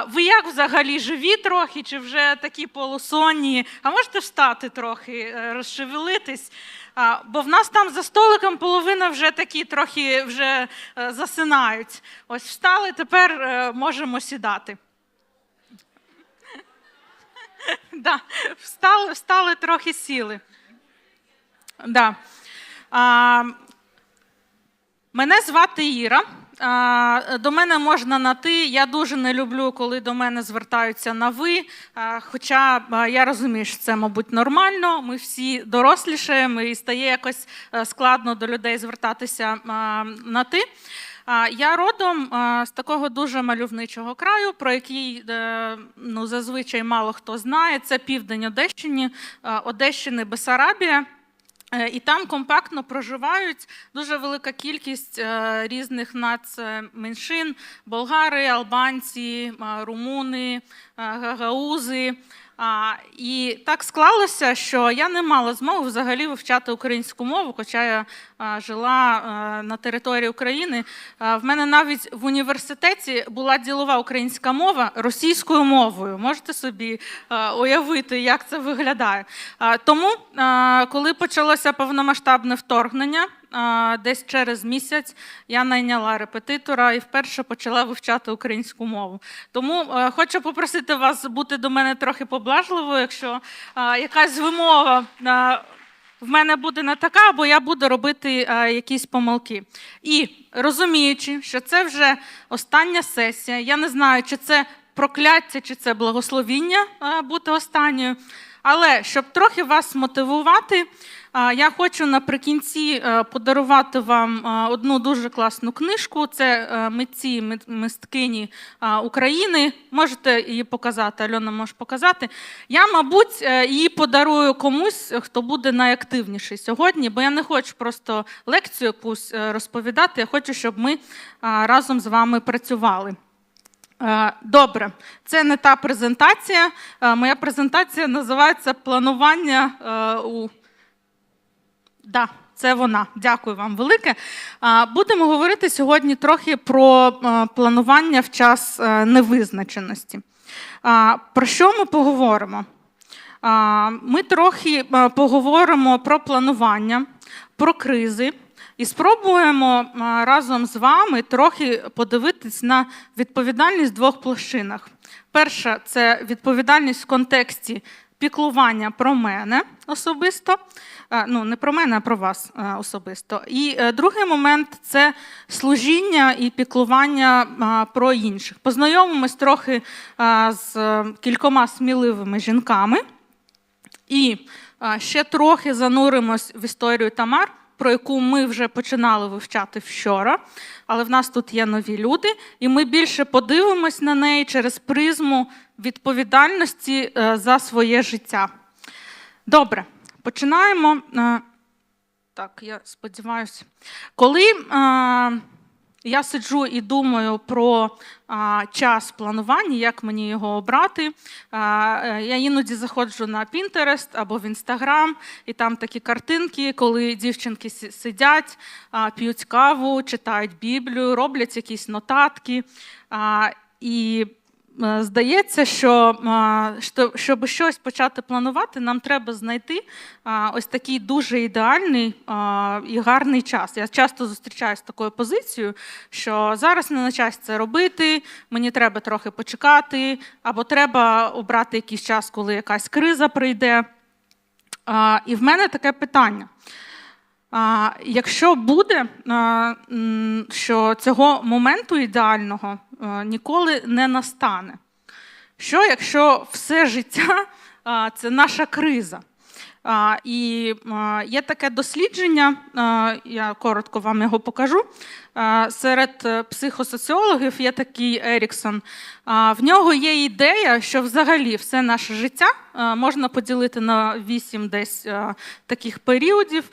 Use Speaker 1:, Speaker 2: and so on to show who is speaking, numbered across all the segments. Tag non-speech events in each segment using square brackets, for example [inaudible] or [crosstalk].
Speaker 1: Ви як взагалі живі трохи, чи вже такі полусонні? А можете встати трохи, е, розшевелитись? Бо в нас там за столиком половина вже такі трохи вже е, засинають. Ось встали, тепер е, можемо сідати. [laughs] Да, встали, встали, трохи сіли. Да. А, Мене звати Іра. До мене можна на ти. Я дуже не люблю, коли до мене звертаються на ви. Хоча я розумію, що це, мабуть, нормально. Ми всі дорослішаємо і стає якось е, складно до людей звертатися на ти. Я родом з такого дуже мальовничого краю, про який е, ну, зазвичай мало хто знає. Це південь Одещини, Одещини, Бесарабія. Е, І там компактно проживають дуже велика кількість е, різних нацменшин: болгари, албанці, е, румуни, гагаузи. А, І так склалося, що я не мала змоги взагалі вивчати українську мову, хоча я е, жила е, на території України. Е, В мене навіть в університеті була ділова українська мова російською мовою. Можете собі е, уявити, як це виглядає. Е, Тому, е, коли почалося повномасштабне вторгнення, десь через місяць я найняла репетитора і вперше почала вивчати українську мову. Тому е, хочу попросити вас бути до мене трохи поблажливою, якщо е, якась вимова. е, в мене буде не така, бо я буду робити якісь помилки. І розуміючи, що це вже остання сесія, я не знаю, чи це прокляття, чи це благословіння бути останньою. Але щоб трохи вас мотивувати, я хочу наприкінці е, подарувати вам е, одну дуже класну книжку. Це е, митці мисткині України. Можете її показати, Альона може показати. Я, мабуть, її подарую комусь, хто буде найактивніший сьогодні, бо я не хочу просто лекцію якусь розповідати. Я хочу, щоб ми разом з вами працювали. Добре, це не та презентація. Моя презентація називається Планування у. Да, це вона. Дякую вам велике. Будемо говорити сьогодні трохи про планування в час е, невизначеності. Про що ми поговоримо? Ми трохи поговоримо про планування, про кризи. І спробуємо разом з вами трохи подивитись на відповідальність в двох площинах. Перша це відповідальність в контексті піклування про мене особисто, ну не про мене, а про вас особисто. І е, другий момент це служіння і піклування про інших. Познайомимось трохи з е, кількома сміливими жінками. І ще трохи зануримось в історію Тамар, про яку ми вже починали вивчати вчора. Але в нас тут є нові люди, і ми більше подивимось на неї через призму відповідальності е, за своє життя. Добре, починаємо. Е, Так, я сподіваюся. Коли е, я сиджу і думаю про а, час планування, як мені його обрати. Е, я іноді заходжу на Pinterest або в Instagram, і там такі картинки, коли дівчинки сидять, а, п'ють каву, читають Біблію, роблять якісь нотатки. А, і е, здається, що щоб щось почати планувати, нам треба знайти ось такий дуже ідеальний і гарний час. Я часто зустрічаюся з такою позицією, що зараз не на час це робити, мені треба трохи почекати, або треба обрати якийсь час, коли якась криза прийде. І в мене таке питання. Якщо буде, що цього моменту ідеального ніколи не настане. Що якщо все життя це наша криза? І є таке дослідження, я коротко вам його покажу. Серед е, психосоціологів є такий Еріксон. В нього є ідея, що взагалі все наше життя можна поділити на вісім десь таких періодів.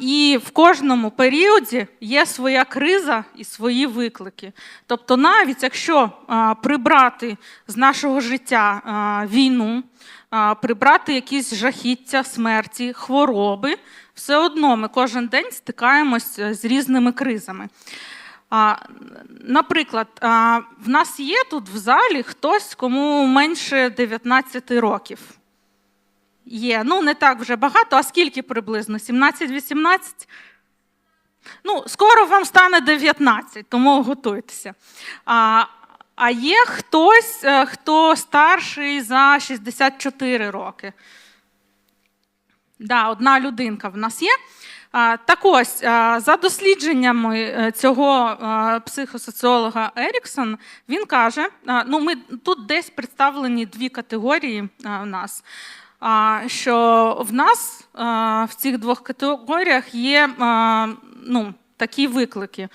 Speaker 1: І в кожному періоді є своя криза і свої виклики. Тобто, навіть якщо прибрати з нашого життя війну, прибрати якісь жахіття, смерті, хвороби, все одно ми кожен день стикаємось з різними кризами. Наприклад, в нас є тут в залі хтось, кому менше 19 років. Є. Ну, не так вже багато, а скільки приблизно? 17-18? Ну, скоро вам стане 19, тому готуйтеся. А, а є хтось, е, хто старший за 64 роки. Да, одна людинка в нас є. Так ось, а, за дослідженнями е, цього психосоціолога Еріксон, він каже: ну, ми тут десь представлені дві категорії в нас. Що в нас в цих двох категоріях є ну, такі виклики.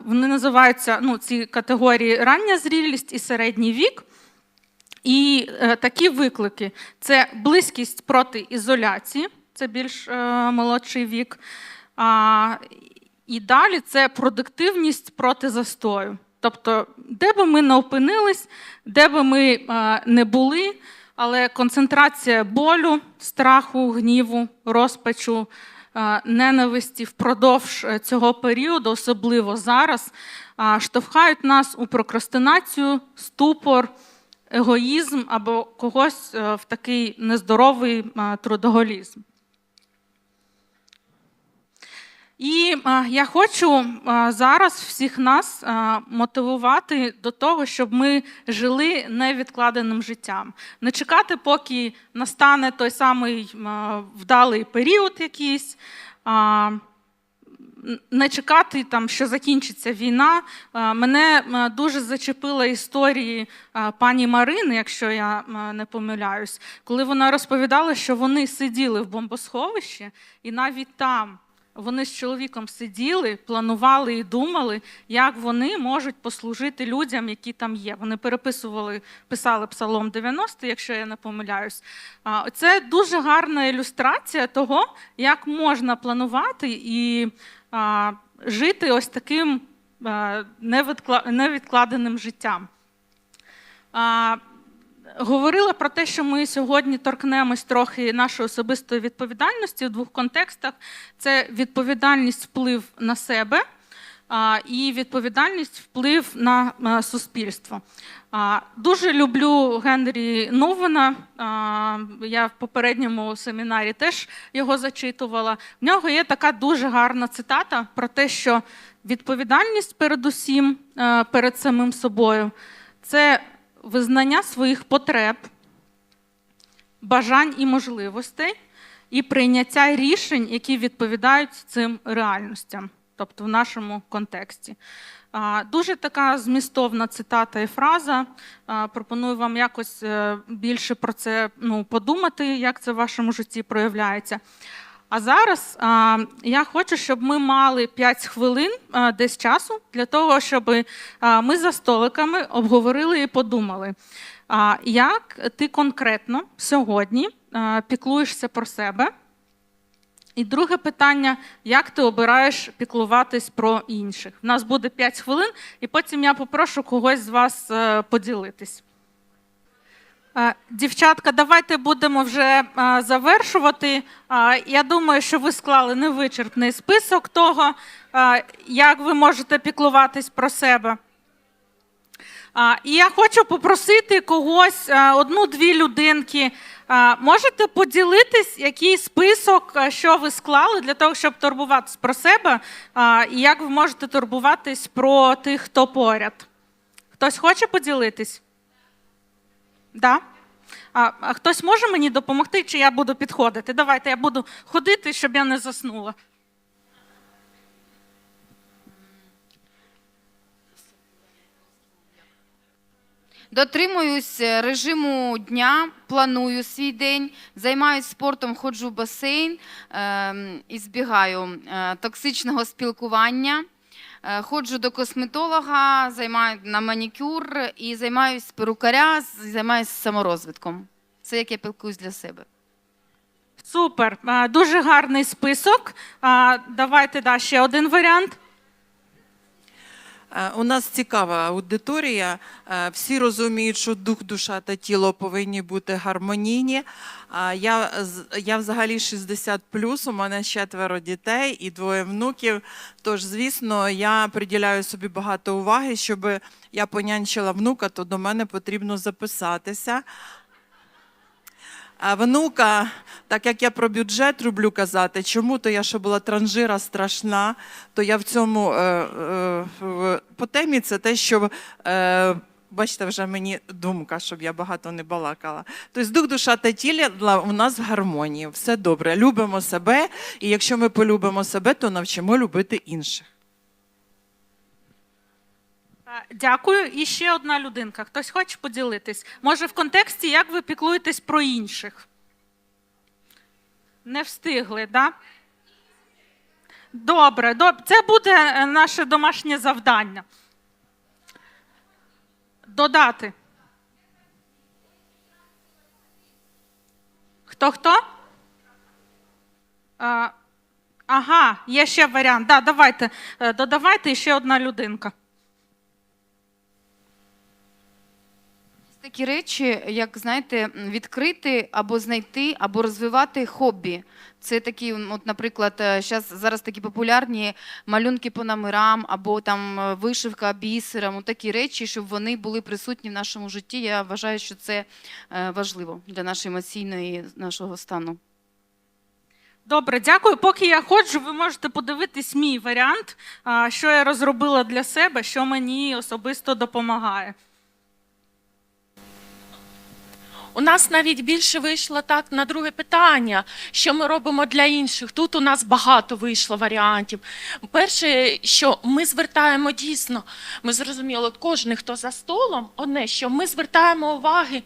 Speaker 1: Вони називаються ну, ці категорії рання зрілість і середній вік. І е, такі виклики це близькість проти ізоляції, це більш е, молодший вік. І далі це продуктивність проти застою. Тобто, де би ми не опинились, де би ми е, не були, але концентрація болю, страху, гніву, розпачу, е, ненависті впродовж е, цього періоду, особливо зараз, е, штовхають нас у прокрастинацію, ступор егоїзм або когось в такий нездоровий трудоголізм. І я хочу зараз всіх нас мотивувати до того, щоб ми жили невідкладеним життям, не чекати, поки настане той самий вдалий період якийсь. не чекати, там, що закінчиться війна. Мене дуже зачепила історії пані Марини, якщо я не помиляюсь, коли вона розповідала, що вони сиділи в бомбосховищі, і навіть там вони з чоловіком сиділи, планували і думали, як вони можуть послужити людям, які там є. Вони переписували, писали Псалом 90, якщо я не помиляюсь. Це дуже гарна ілюстрація того, як можна планувати і жити ось таким невідкладеним життям. Говорила про те, що ми сьогодні торкнемось трохи нашої особистої відповідальності в двох контекстах: це відповідальність вплив на себе і відповідальність вплив на суспільство. Дуже люблю Генрі Новена. Я в попередньому семінарі теж його зачитувала. В нього є така дуже гарна цитата про те, що відповідальність передусім е, перед самим собою це визнання своїх потреб, бажань і можливостей, і прийняття рішень, які відповідають цим реальностям, тобто в нашому контексті. Дуже така змістовна цитата і фраза. Пропоную вам якось е, більше про це ну, подумати, як це в вашому житті проявляється. А зараз а, я хочу, щоб ми мали 5 хвилин а, десь часу для того, щоб а, ми за столиками обговорили і подумали, а, як ти конкретно сьогодні а, піклуєшся про себе. І друге питання: як ти обираєш піклуватись про інших? У нас буде 5 хвилин, і потім я попрошу когось з вас е, поділитись. Е, Дівчатка, давайте будемо вже е, завершувати. Е, Я думаю, що ви склали невичерпний список того, як ви можете піклуватись про себе. І я хочу попросити когось, одну-дві людинки. Можете поділитись, який список, що ви склали для того, щоб турбуватись про себе, і як ви можете турбуватись про тих, хто поряд? Хтось хоче поділитись? Да? А, а хтось може мені допомогти, чи я буду підходити? Давайте я буду ходити, щоб я не заснула.
Speaker 2: Дотримуюсь е, режиму дня, планую свій день, займаюся спортом, ходжу в басейн ем, і збігаю е, токсичного спілкування. Е, Ходжу до косметолога, займаю на манікюр і займаюся перукаря, займаюся саморозвитком. Це як я пілкуюсь для себе.
Speaker 1: Супер, дуже гарний список. А, Давайте да, ще один варіант.
Speaker 3: Е, У нас цікава аудиторія. Е, Всі розуміють, що дух, душа та тіло повинні бути гармонійні. А Я, я взагалі 60 у мене четверо дітей і двоє внуків. Тож, звісно, я приділяю собі багато уваги, щоб я понянчила внука, то до мене потрібно записатися. Внука, так як я про бюджет люблю казати, чому то я ще була транжира страшна, то я в цьому е, е, по темі це те, що е, бачите, вже мені думка, щоб я багато не балакала. Тобто дух, душа та тіло у нас в гармонії. Все добре. Любимо себе, і якщо ми полюбимо себе, то навчимо любити інших.
Speaker 1: Дякую. І ще одна людинка. Хтось хоче поділитись? Може, в контексті, як ви піклуєтесь про інших? Не встигли, так? Да? Добре, добре. Це буде е, наше домашнє завдання. Додати. Хто хто? Ага, є ще варіант. Да, давайте. Е, Додавайте ще одна людинка.
Speaker 2: Такі речі, як знаєте, відкрити або знайти, або розвивати хобі. Це такі, от, наприклад, зараз зараз такі популярні малюнки по номерам, або там е, вишивка бісером, от такі речі, щоб вони були присутні в нашому житті. Я вважаю, що це е, важливо для нашої емоційної нашого стану.
Speaker 1: Добре, дякую. Поки я ходжу, ви можете подивитись мій варіант, що я розробила для себе, що мені особисто допомагає.
Speaker 4: У нас навіть більше вийшло так на друге питання, що ми робимо для інших. Тут у нас багато вийшло варіантів. Перше, що ми звертаємо дійсно, ми зрозуміли, кожен, хто за столом, одне, що ми звертаємо уваги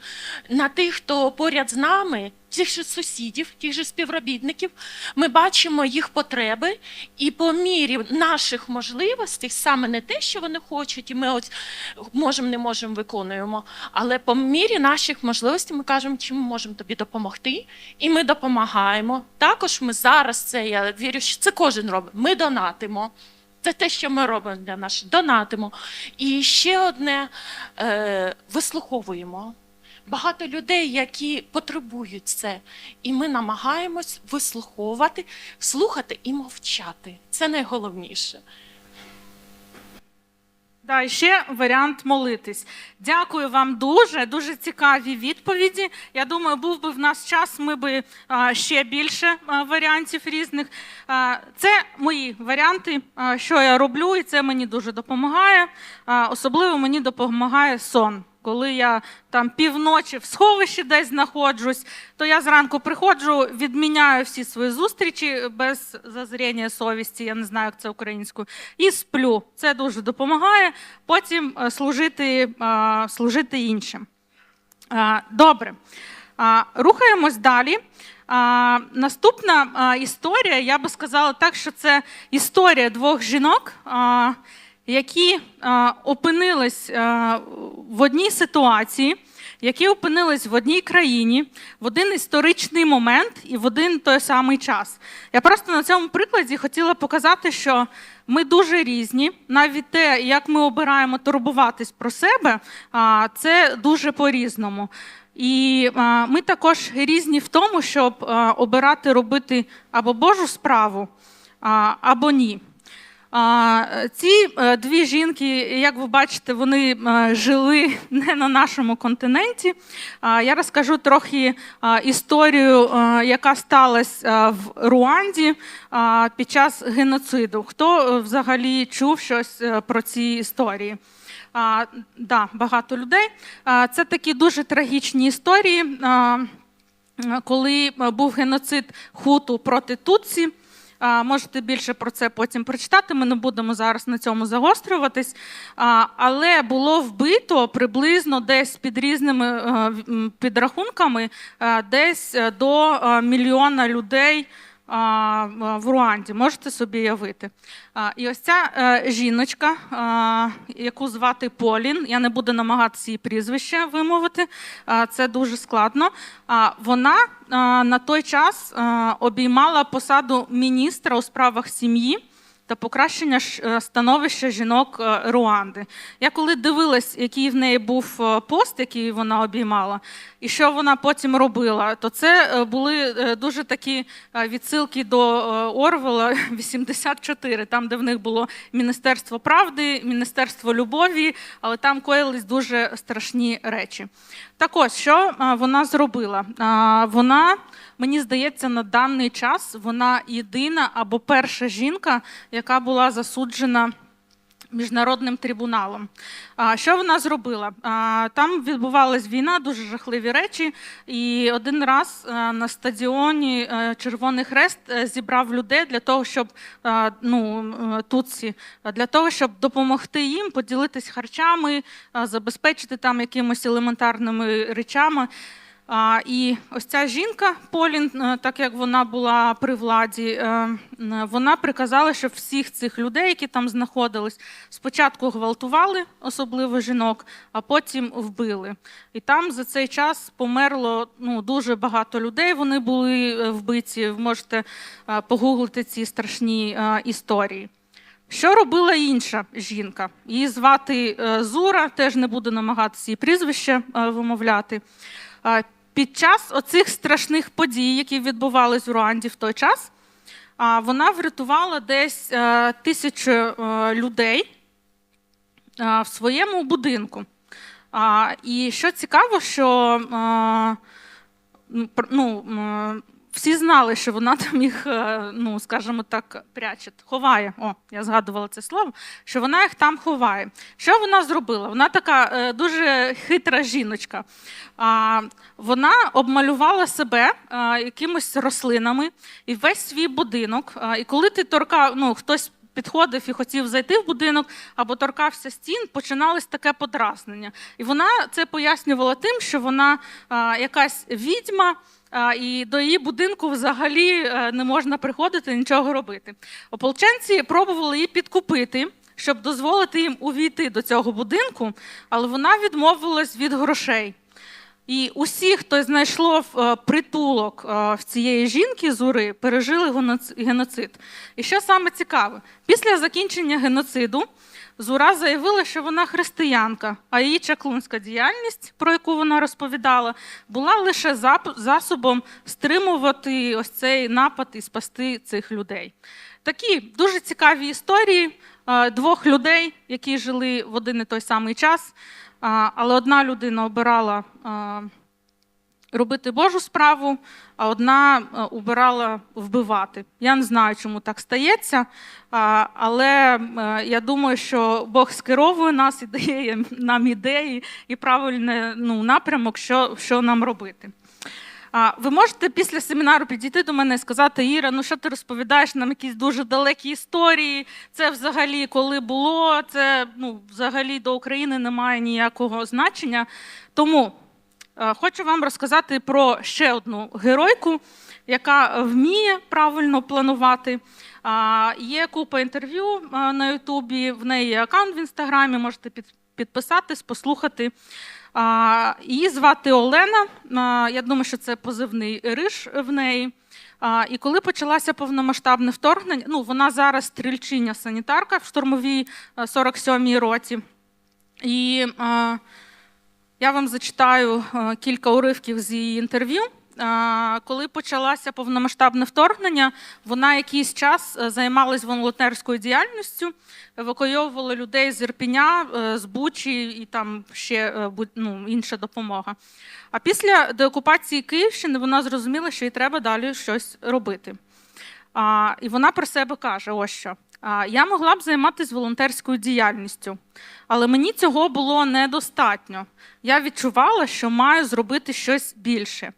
Speaker 4: на тих, хто поряд з нами, тих же сусідів, тих же співробітників. Ми бачимо їх потреби, і по мірі наших можливостей, саме не те, що вони хочуть, і ми ось можемо, не можемо, виконуємо. Але по мірі наших можливостей ми кажемо, чим ми можемо тобі допомогти, і ми допомагаємо. Також ми зараз це, я вірю, що це кожен робить. Ми донатимо. Це те, що ми робимо для наших. Донатимо. І ще одне е, вислуховуємо. Багато людей, які потребують це, і ми намагаємось вислуховувати, слухати і мовчати. Це найголовніше.
Speaker 1: Да, і ще варіант молитись. Дякую вам дуже, дуже цікаві відповіді. Я думаю, був би в нас час, ми би ще більше варіантів різних. Це мої варіанти, що я роблю, і це мені дуже допомагає. Особливо мені допомагає сон. Коли я там півночі в сховищі десь знаходжусь, то я зранку приходжу, відміняю всі свої зустрічі без зазріння совісті, я не знаю, як це українською, і сплю. Це дуже допомагає потім е, служити, е, служити іншим. Е, Добре. Рухаємось далі. Наступна історія, я би сказала так, що це історія двох жінок, які а, опинились а, в одній ситуації, які опинились в одній країні в один історичний момент і в один той самий час. Я просто на цьому прикладі хотіла показати, що ми дуже різні. Навіть те, як ми обираємо турбуватись про себе, а, це дуже по-різному. І ми також різні в тому, щоб обирати робити або Божу справу, або ні. Ці е, дві жінки, як ви бачите, вони е, жили [laughs] не на нашому континенті. А, Я розкажу трохи а, історію, е, яка сталася в Руанді під час геноциду. Хто е, взагалі чув щось е, про ці історії? А, да, багато людей. А, Це такі дуже трагічні історії, а, коли е, був геноцид хуту проти Тутсі. Можете більше про це потім прочитати. Ми не будемо зараз на цьому загострюватись. Але було вбито приблизно десь під різними е, підрахунками, е, десь е, до мільйона людей в Руанді. Можете собі уявити. І ось ця е, жіночка, яку звати Полін, я не буду намагатися її прізвище вимовити, це дуже складно. Вона на той час обіймала посаду міністра у справах сім'ї та покращення е, становища жінок е, Руанди. Я коли дивилась, який в неї був е, пост, який вона обіймала, і що вона потім робила, то це були дуже такі відсилки до Орвела [laughs] 84, там, де в них було Міністерство правди, Міністерство любові, але там коїлись дуже страшні речі. Так ось, що вона зробила? Вона, мені здається, на даний час вона єдина або перша жінка, яка була засуджена. Міжнародним трибуналом. А, що вона зробила? Там відбувалась війна, дуже жахливі речі. І один раз на стадіоні е, Червоний Хрест е, зібрав людей для того, щоб ну, е, тутсі, для того, щоб допомогти їм поділитись харчами, забезпечити там якимось елементарними речами. І ось ця жінка Полін, е, так як вона була при владі, е, вона приказала, щоб всіх цих людей, які там знаходились, спочатку гвалтували, особливо жінок, а потім вбили. І там за цей час померло ну, дуже багато людей. Вони були е, вбиті. Ви можете погуглити ці страшні історії. Що робила інша жінка? Її звати Зура, теж не буду намагатися її прізвище вимовляти. Під час оцих страшних подій, які відбувались в Руанді в той час, вона врятувала десь е, тисячу е, людей е, в своєму будинку. І що цікаво, що ну, всі знали, що вона там їх, е, ну, скажімо так, пряче, ховає. О, я згадувала це слово, що вона їх там ховає. Що вона зробила? Вона така е, дуже хитра жіночка. Вона обмалювала себе а, якимось рослинами і весь свій будинок. І коли ти торкав, ну, хтось підходив і хотів зайти в будинок або торкався стін, починалось таке подразнення. І вона це пояснювала тим, що вона якась відьма. І до її будинку взагалі не можна приходити, нічого робити. Ополченці пробували її підкупити, щоб дозволити їм увійти до цього будинку, але вона відмовилась від грошей. І усі, хто знайшло е, притулок е, в цієї жінки Зури, пережили геноцид. І що саме цікаве, після закінчення геноциду Зура заявила, що вона християнка, а її чаклунська діяльність, про яку вона розповідала, була лише засобом стримувати ось цей напад і спасти цих людей. Такі дуже цікаві історії е, двох людей, які жили в один і той самий час. Але одна людина обирала робити Божу справу, а одна обирала вбивати. Я не знаю, чому так стається, але я думаю, що Бог скеровує нас і дає нам ідеї і правильний ну, напрямок, що, що нам робити. А, Ви можете після семінару підійти до мене і сказати, Іра, ну що ти розповідаєш нам якісь дуже далекі історії? Це взагалі коли було, це ну, взагалі до України не має ніякого значення. Тому е, хочу вам розказати про ще одну геройку, яка вміє правильно планувати. Є купа інтерв'ю е, на Ютубі, в неї є аккаунт в інстаграмі, можете підписатись, послухати. Її звати Олена. Я думаю, що це позивний риш в неї. І коли почалося повномасштабне вторгнення, ну вона зараз стрільчиня санітарка в штурмовій е, 47-й році. І е, я вам зачитаю е, кілька уривків з її інтерв'ю. Коли почалося повномасштабне вторгнення, вона якийсь час е, займалась волонтерською діяльністю, евакуйовувала людей з Ірпіня, е, з Бучі і там ще е, ну, інша допомога. А після деокупації Київщини вона зрозуміла, що їй треба далі щось робити. І вона про себе каже: ось що. Я могла б займатися волонтерською діяльністю, але мені цього було недостатньо. Я відчувала, що маю зробити щось більше.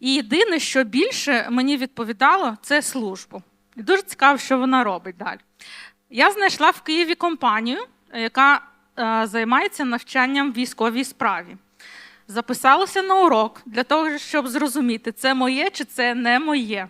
Speaker 1: І єдине, що більше мені відповідало, це службу. І дуже цікаво, що вона робить далі. Я знайшла в Києві компанію, яка е, займається навчанням в військовій справі. Записалася на урок для того, щоб зрозуміти, це моє чи це не моє.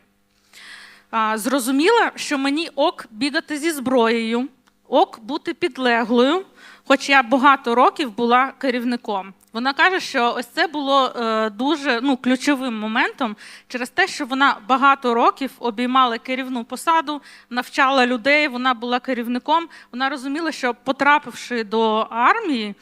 Speaker 1: Зрозуміла, що мені ок бігати зі зброєю, ок бути підлеглою, хоч я багато років була керівником. Вона каже, що ось це було е, дуже ну, ключовим моментом через те, що вона багато років обіймала керівну посаду, навчала людей, вона була керівником. Вона розуміла, що потрапивши до армії,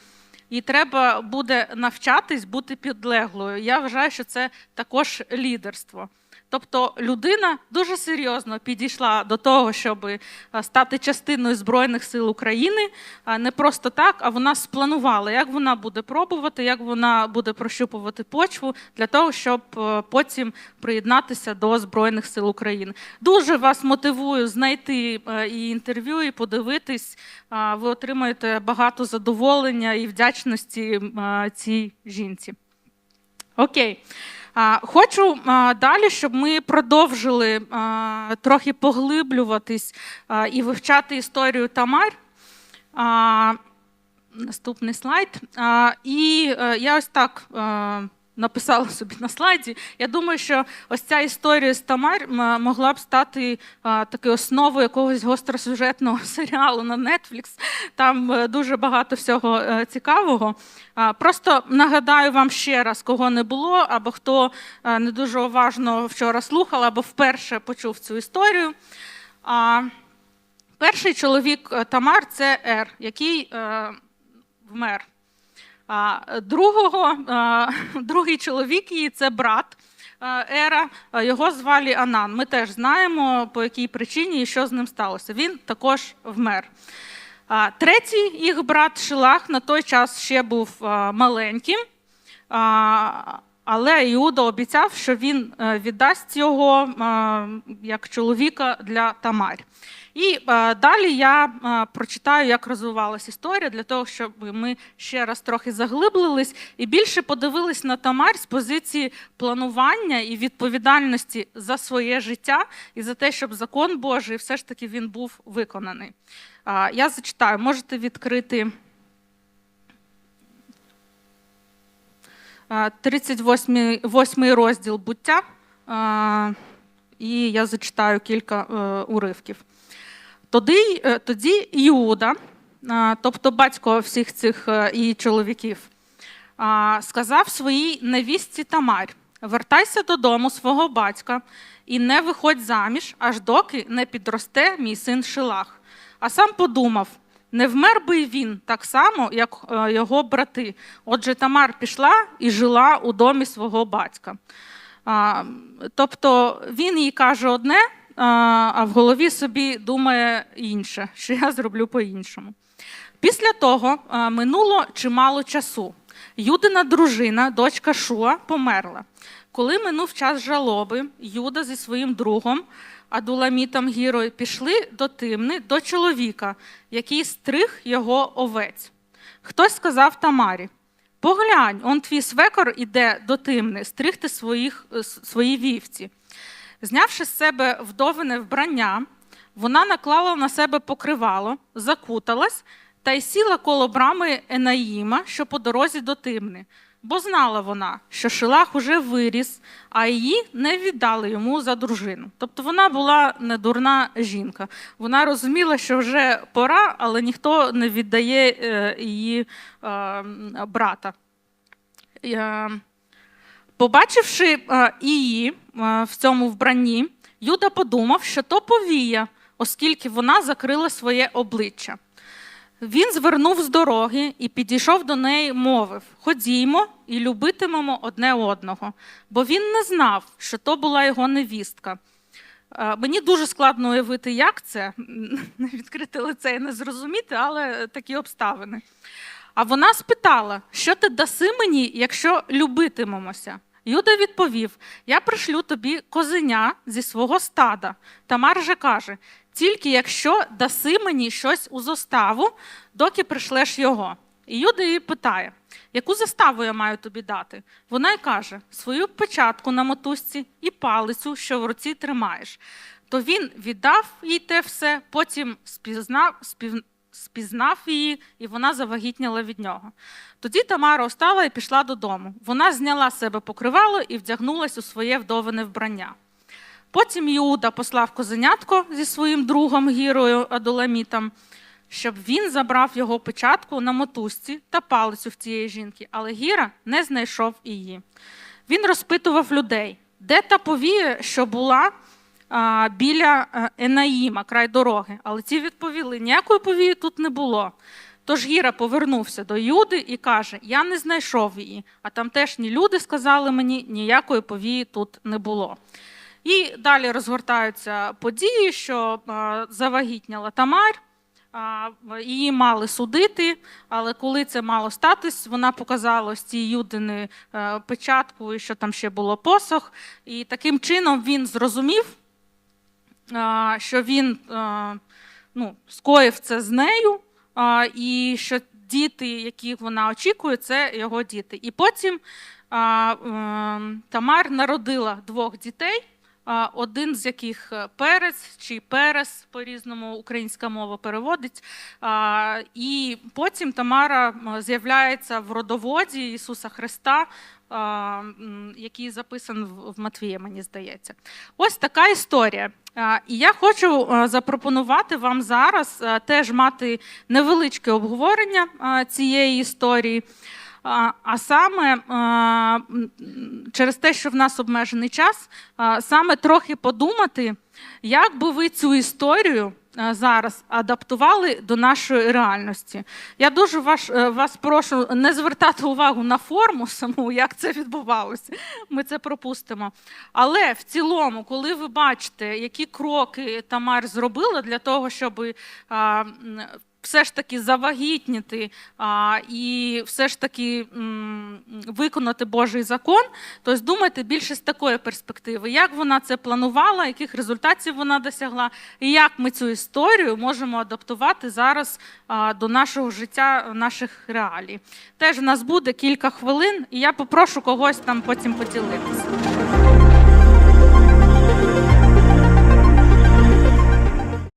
Speaker 1: їй треба буде навчатись бути підлеглою. Я вважаю, що це також лідерство. Тобто людина дуже серйозно підійшла до того, щоб е, стати частиною Збройних сил України. Не просто так, а вона спланувала, як вона буде пробувати, як вона буде прощупувати почву для того, щоб е, потім приєднатися до Збройних сил України. Дуже вас мотивую знайти е, і інтерв'ю, і подивитись. Ви отримаєте багато задоволення і вдячності цій жінці. Окей. Хочу далі, щоб ми продовжили трохи поглиблюватись і вивчати історію Тамар. Наступний слайд. І е, я ось так е, написала собі на слайді. Я думаю, що ось ця історія з Тамар могла б стати такою основою якогось гостросюжетного [laughs] серіалу на Netflix. Там е, дуже багато всього е, цікавого. Просто нагадаю вам ще раз, кого не було, або хто е, не дуже уважно вчора слухав, або вперше почув цю історію. Перший чоловік Тамар це Ер, який вмер. Другого, [laughs] другий чоловік її це брат Ера. Його звали Анан. Ми теж знаємо, по якій причині і що з ним сталося. Він також вмер. Третій їх брат Шилах на той час ще був маленьким, але Іуда обіцяв, що він е, віддасть його як чоловіка для Тамар. І е, далі я е, прочитаю, як розвивалася історія, для того, щоб ми ще раз трохи заглиблились і більше подивились на Тамар з позиції планування і відповідальності за своє життя і за те, щоб закон Божий все ж таки він був виконаний. А, Я зачитаю, можете відкрити 38 восьмий розділ буття, і я зачитаю кілька е, уривків. Тоді, е, тоді Іуда, тобто батько всіх цих е, її чоловіків, сказав своїй невістці Тамар: вертайся додому свого батька і не виходь заміж, аж доки не підросте мій син Шилах. А сам подумав: не вмер би він так само, як е, його брати. Отже, Тамар пішла і жила у домі свого батька. Тобто він їй каже одне, а, в голові собі думає інше, що я зроблю по-іншому. Після того минуло чимало часу. Юдина дружина, дочка Шуа, померла. Коли минув час жалоби, Юда зі своїм другом, Адуламітом Гірою, пішли до Тимни, до чоловіка, який стриг його овець. Хтось сказав Тамарі: Поглянь, он твій свекор іде до Тимни, стригти своїх, е, свої вівці. Знявши з себе вдовине вбрання, вона наклала на себе покривало, закуталась та й сіла коло брами Енаїма, що по дорозі до Тимни. Бо знала вона, що Шилах уже виріс, а її не віддали йому за дружину. Тобто вона була недурна жінка. Вона розуміла, що вже пора, але ніхто не віддає е, її е, брата. Побачивши е, її е, в цьому вбранні, Юда подумав, що то повія, оскільки вона закрила своє обличчя. Він звернув з дороги і підійшов до неї, мовив: Ходімо і любитимемо одне одного, бо він не знав, що то була його невістка. Е, Мені дуже складно уявити, як це [laughs] не відкрити лице і не зрозуміти, але такі обставини. А вона спитала, що ти даси мені, якщо любитимемося? Юда відповів: Я пришлю тобі козеня зі свого стада. Тамар же каже: тільки якщо даси мені щось у зоставу, доки пришлеш його. І Юда її питає: яку заставу я маю тобі дати? Вона й каже: свою печатку на мотузці і палицю, що в руці тримаєш. То він віддав їй те все, потім спізнав, спів, спізнав її, і вона завагітніла від нього. Тоді Тамара встала і пішла додому. Вона зняла з себе покривало і вдягнулась у своє вдовине вбрання. Потім Іуда послав козенятко зі своїм другом Гірою Адуламітом. щоб він забрав його печатку на мотузці та палицю в цієї жінки, але Гіра не знайшов її. Він розпитував людей, де та повія, що була біля е, Енаїма, край дороги. Але ті відповіли: ніякої повії тут не було. Тож Гіра повернувся до Юди і каже: Я не знайшов її. А тамтешні люди сказали мені, ніякої повії тут не було. І далі розгортаються події, що е, завагітняла Тамар. Її мали судити, але коли це мало статись, вона показала ось ці юдини е, печатку, і що там ще було посох. І таким чином він зрозумів, що він ну, скоїв це з нею, і що діти, яких вона очікує, це його діти. І потім Тамар народила двох дітей. Один з яких е, Перес чи Перес, по-різному українська мова переводить. І потім Тамара з'являється в родоводі Ісуса Христа, який записаний в Матвія, мені здається. Ось така історія. І я хочу запропонувати вам зараз теж мати невеличке обговорення цієї історії. А саме через те, що в нас обмежений час, саме трохи подумати, як би ви цю історію зараз адаптували до нашої реальності. Я дуже вас, е, вас прошу не звертати увагу на форму саму, як це відбувалося. Ми це пропустимо. Але в цілому, коли ви бачите, які кроки Тамар зробила для того, щоб м, все ж таки завагітніти а, і все ж таки м, виконати Божий закон, то ось думайте більше з такої перспективи, як вона це планувала, яких результатів вона досягла, і як ми цю історію можемо адаптувати зараз а, до нашого життя, наших реалій. Теж в нас буде кілька хвилин, і я попрошу когось там потім поділитися.